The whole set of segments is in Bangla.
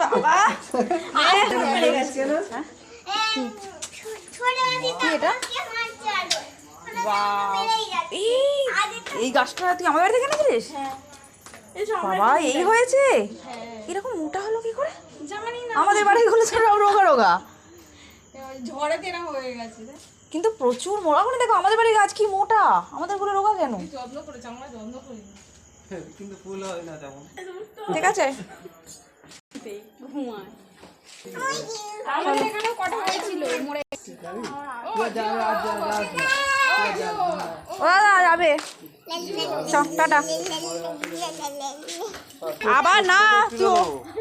বাবা এই গাছটা তুই আমাদের বাড়ি থেকে এনেছিলিস বাবা, এই হয়েছে? এরকম মোটা হলো কি করে? আমাদের বাড়ি গুলো সব রোগা রোগা। কিন্তু প্রচুর মোড়া দেখো, আমাদের বাড়ির গাছ কি মোটা? আমাদেরগুলো রোগা কেন? যত্ন আমরা। কিন্তু ফুল হয় না তেমন। ঠিক আছে। যাবে। আবার না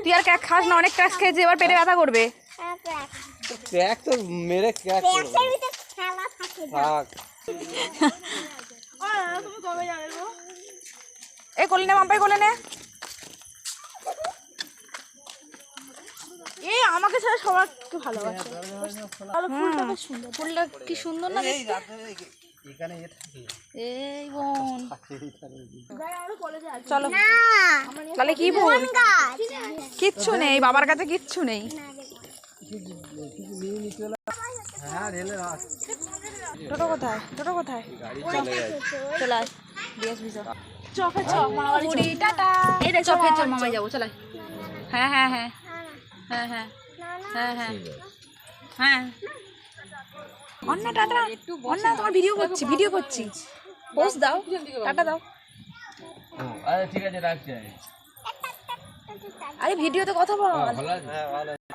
তুই আর ক্যাক খাস না অনেক ক্যাক খেয়েছি এবার পেটে ব্যথা করবে। ক্যাক তো মেরে ক্যাক থাক তুমি কবে যাবে এই ఏ కొలినే పంపే కొలినే এ আমাকে ছাড়া সবার একটু ভালোবাসে। ফুলটা বেশ সুন্দর। ফুলটা কি সুন্দর না এই বোন। চলো। তাহলে কি বোন? কিচ্ছু নেই বাবার কাছে কিচ্ছু নেই। টোটো কোথায়? টোটো কোথায়? চলে আস দিয়ে আসবি চ চফে চ মামাবাড়ি টাটা। চফে মামাই যাব চলে। হ্যাঁ হ্যাঁ হ্যাঁ। হ্যাঁ হ্যাঁ। হ্যাঁ হ্যাঁ। হ্যাঁ। অন্না টাটা। অন্না তোমার ভিডিও করছি ভিডিও করছি। পোস্ট দাও। টাটা দাও। আরে ঠিক আছে রাখছি আরে ভিডিওতে কথা বল। হ্যাঁ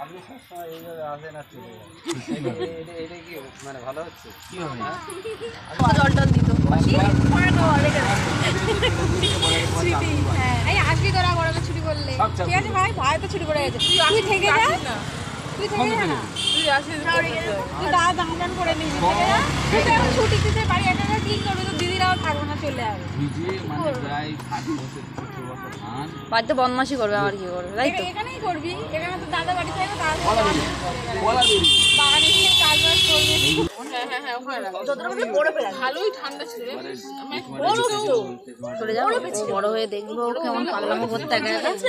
আপনি সবসময় এইভাবে আসেন আর চলে যান এটা- এটা- এটা কি মানে ভালো হচ্ছে? কি হবে জল টল দিত স্মৃতি হ্যাঁ এই আসবি তোরা গরমে ছুটি আছে ভাই? ভাই তো ছুটি করে গেছে। তুই থেকে যা। তুই থেকে যা। না তুই আসিস তুই দাম করে এখন ছুটি দিতে পারি একা একা কি করবি তো দিদিরাও থাকবে না চলে যাবে। ভিজে মানে প্রায় বছর বাড়িতে বদমাশি করবে আমার কি করবে? তাই তো। এখানেই করবি। এখানে তো দাদা বাড়ি থাকবে ভালোই ঠান্ডা ছিল বড় হয়ে দেখব কেমন পাগলামো করতে গেছে